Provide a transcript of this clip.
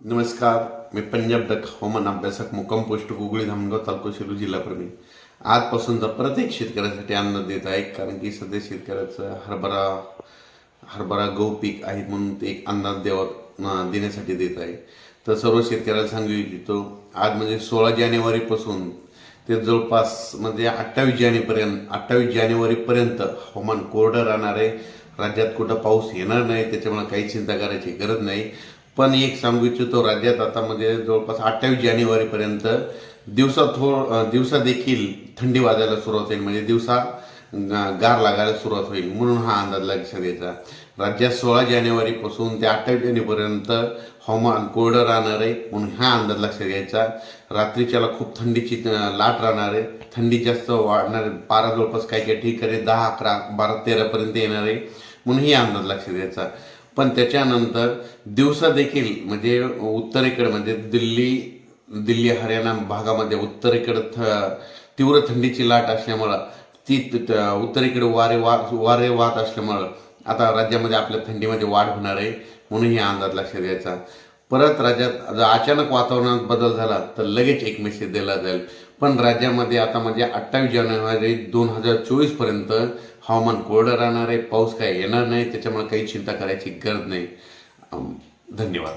नमस्कार मी पंजाब डक हवामान अभ्यासक मुक्काम पोस्ट गुगळी धामगाव तालुका सेलू जिल्हा प्रवीण आजपासूनचा प्रत्येक शेतकऱ्यासाठी अन्न देत आहे कारण की सध्या शेतकऱ्याचं हरभरा हरभरा गहू पीक आहे म्हणून ते एक अंदाज देवा देण्यासाठी देत आहे. तर सर्व शेतकऱ्याला सांगू इच्छितो आज म्हणजे सोळा जानेवारीपासून ते जवळपास म्हणजे अठ्ठावीस जानेपर्यंत अठ्ठावीस जानेवारीपर्यंत हवामान कोरडं राहणार आहे. राज्यात कुठं पाऊस येणार नाही त्याच्यामुळे काही चिंता करायची गरज नाही. पण एक सांगू इच्छितो राज्यात आता म्हणजे जवळपास अठ्ठावीस जानेवारीपर्यंत दिवसा थोड दिवसा देखील थंडी वाजायला सुरुवात होईल. म्हणजे दिवसा गार लागायला सुरुवात होईल. म्हणून हा अंदाज लक्षात घ्यायचा. राज्यात सोळा जानेवारीपासून ते अठ्ठावीस जानेवारीपर्यंत हवामान कोरडं राहणार आहे म्हणून हा अंदाज लक्षात घ्यायचा. रात्रीच्याला खूप थंडीची लाट राहणार आहे. थंडी जास्त वाढणार आहे. पारा जवळपास काही काही ठिकाणी दहा अकरा बारा तेरापर्यंत येणार आहे. म्हणून ही अंदाज लक्षात घ्यायचा. पण त्याच्यानंतर दिवसा देखील म्हणजे उत्तरेकडे म्हणजे दिल्ली दिल्ली हरियाणा भागामध्ये उत्तरेकडे थ तीव्र थंडीची लाट असल्यामुळं ती उत्तरेकडे वारे वा वारे वाहत असल्यामुळं आता राज्यामध्ये आपल्या थंडीमध्ये वाढ होणार आहे म्हणून हे अंदाज लक्षात घ्यायचा. परत राज्यात जर अचानक वातावरणात बदल झाला तर लगेच एक मेसेज दिला जाईल. पण राज्यामध्ये आता म्हणजे अठ्ठावीस जानेवारी दोन हजार चोवीसपर्यंत हवामान कोरडं राहणार आहे पाऊस काय येणार नाही त्याच्यामुळे काही चिंता करायची गरज नाही. धन्यवाद.